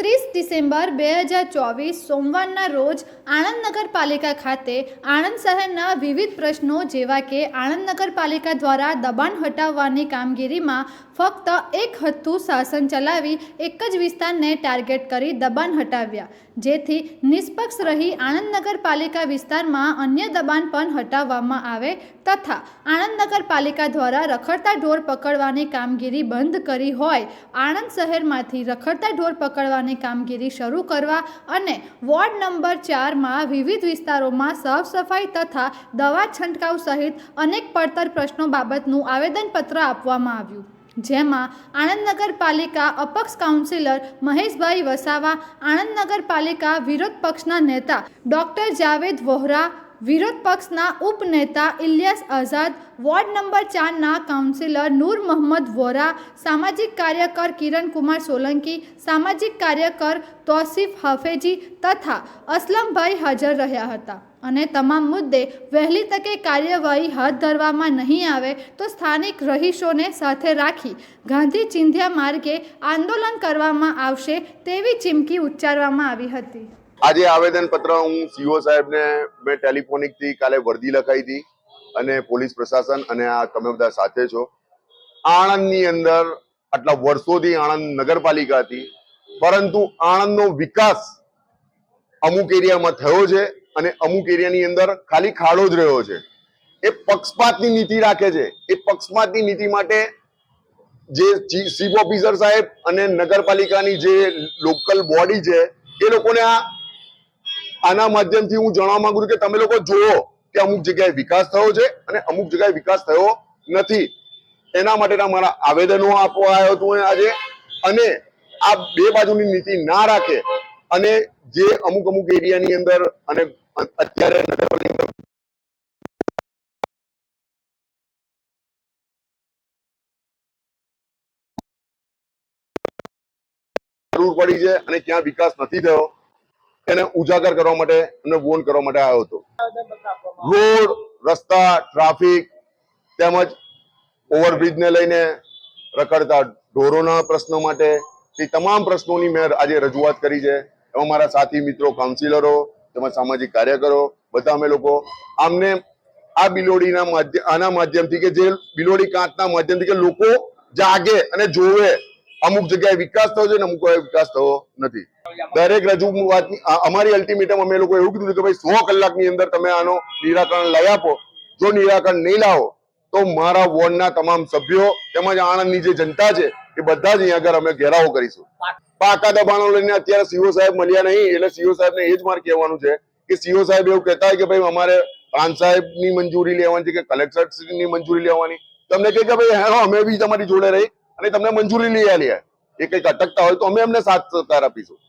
ત્રીસ ડિસેમ્બર બે હજાર ચોવીસ સોમવારના રોજ આણંદ નગરપાલિકા ખાતે આણંદ શહેરના વિવિધ પ્રશ્નો જેવા કે આણંદ નગરપાલિકા દ્વારા દબાણ હટાવવાની કામગીરીમાં ફક્ત એક હથ્થું શાસન ચલાવી એક જ વિસ્તારને ટાર્ગેટ કરી દબાણ હટાવ્યા. જેથી નિષ્પક્ષ રહી આણંદ નગરપાલિકા વિસ્તારમાં અન્ય દબાણ પણ હટાવવામાં આવે તથા આણંદ નગરપાલિકા દ્વારા રખડતા ઢોર પકડવાની કામગીરી બંધ કરી હોય, આણંદ શહેરમાંથી રખડતા ઢોર પકડવાની કામગીરી શરૂ કરવા અને વોર્ડ નંબર ચારમાં વિવિધ વિસ્તારોમાં સાફ સફાઈ તથા દવા છંટકાવ સહિત અનેક પડતર પ્રશ્નો બાબતનું આવેદનપત્ર આપવામાં આવ્યું. જેમાં આણંદ નગરપાલિકા અપક્ષ કાઉન્સિલર મહેશભાઈ વસાવા, આણંદ નગરપાલિકા વિરોધ પક્ષના નેતા ડોક્ટર જાવેદ વોહરા, વિરોધ પક્ષના ઉપનેતા ઇલિયાસ આઝાદ, વોર્ડ નંબર ચારના કાઉન્સિલર નૂર મોહમ્મદ વોરા, સામાજિક કાર્યકર કિરણકુમાર સોલંકી, સામાજિક કાર્યકર તોસીફ હાફેજી તથા અસલમભાઈ હાજર રહ્યા હતા. અને તમામ મુદ્દે વહેલી તકે કાર્યવાહી હાથ ધરવામાં નહીં આવે તો સ્થાનિક રહીશોને સાથે રાખી ગાંધી ચિંધ્યા માર્ગે આંદોલન કરવામાં આવશે તેવી ચીમકી ઉચ્ચારવામાં આવી હતી. આજે આવેદન પત્ર હું સીઓ સાહેબને મેં ટેલિફોનિકથી કાલે વર્દી લખાઈ હતી અને પોલીસ પ્રશાસન અને આ તમે બધા સાથે છો. આણંદની અંદર આટલા વર્ષોથી આણંદ નગરપાલિકા હતી, પરંતુ આણંદનો વિકાસ અમુક એરિયામાં થયો છે. અને અમુક એરિયાની અંદર ખાલી ખાડો જ રહ્યો છે. એ પક્ષપાતની નીતિ રાખે છે. એ પક્ષપાતની નીતિ માટે જે ચીફ ઓફિસર સાહેબ અને નગરપાલિકાની જે લોકલ બોડી છે, એ લોકોને આ આના માધ્યમથી હું જણાવવા માંગુ છું કે તમે લોકો જુઓ કે અમુક જગ્યાએ વિકાસ થયો છે અને અમુક જગ્યાએ વિકાસ થયો નથી. એના માટેના મારા આવેદનો આપવા આવ્યો હતું આજે. અને આ બે બાજુની નીતિ ના રાખે અને જે અમુક અમુક એરિયાની અંદર અને અત્યારે નગરપાલિકા જરૂર પડી છે અને ક્યાં વિકાસ નથી થયો, એને ઉજાગર કરવા માટે અને વોન કરવા માટે આવ્યો હતો. રોડ, રસ્તા, ટ્રાફિક તેમજ ઓવરબ્રિજને લઈને રખડતા ઢોરોના પ્રશ્નો માટે, તે તમામ પ્રશ્નોની મેં આજે રજૂઆત કરી છે. એમાં મારા સાથી, મિત્રો કાઉન્સિલરો તેમજ સામાજિક કાર્યકરો, બધા અમે લોકો આમને આ બિલોડીના માધ્યમ આના માધ્યમથી કે જે બિલોડી કાંતના માધ્યમથી કે લોકો જાગે અને જોવે, અમુક જગ્યાએ વિકાસ થયો છે ને અમુક વિકાસ થયો નથી. દરેક રજૂઆતની અમારી અલ્ટિમેટમ અમે લોકો એવું કીધું કે ભાઈ, સો કલાકની અંદર તમે આનો નિરાકરણ લઈ આપો. જો નિરાકરણ નહીં લાવો, તો મારા વોર્ડના તમામ સભ્યો તેમજ આણંદની જે જનતા છે એ બધા જ અહીંયા આગળ અમે ઘેરાવો કરીશું. પાકા દબાણો લઈને અત્યારે સીઓ સાહેબ મળ્યા નહીં, એટલે સીઓ સાહેબને એ જ મારે કહેવાનું છે કે સીઓ સાહેબ એવું કહેતા હોય કે ભાઈ અમારે પ્રાંત સાહેબની મંજૂરી લેવાની છે કે કલેક્ટરની મંજૂરી લેવાની. તમને કહે કે ભાઈ, હા, અમે બી તમારી જોડે રહી અને તમને મંજૂરી લઈ આલી એ કંઈક અટકતા હોય તો અમે એમને સાથ સહકાર આપીશું.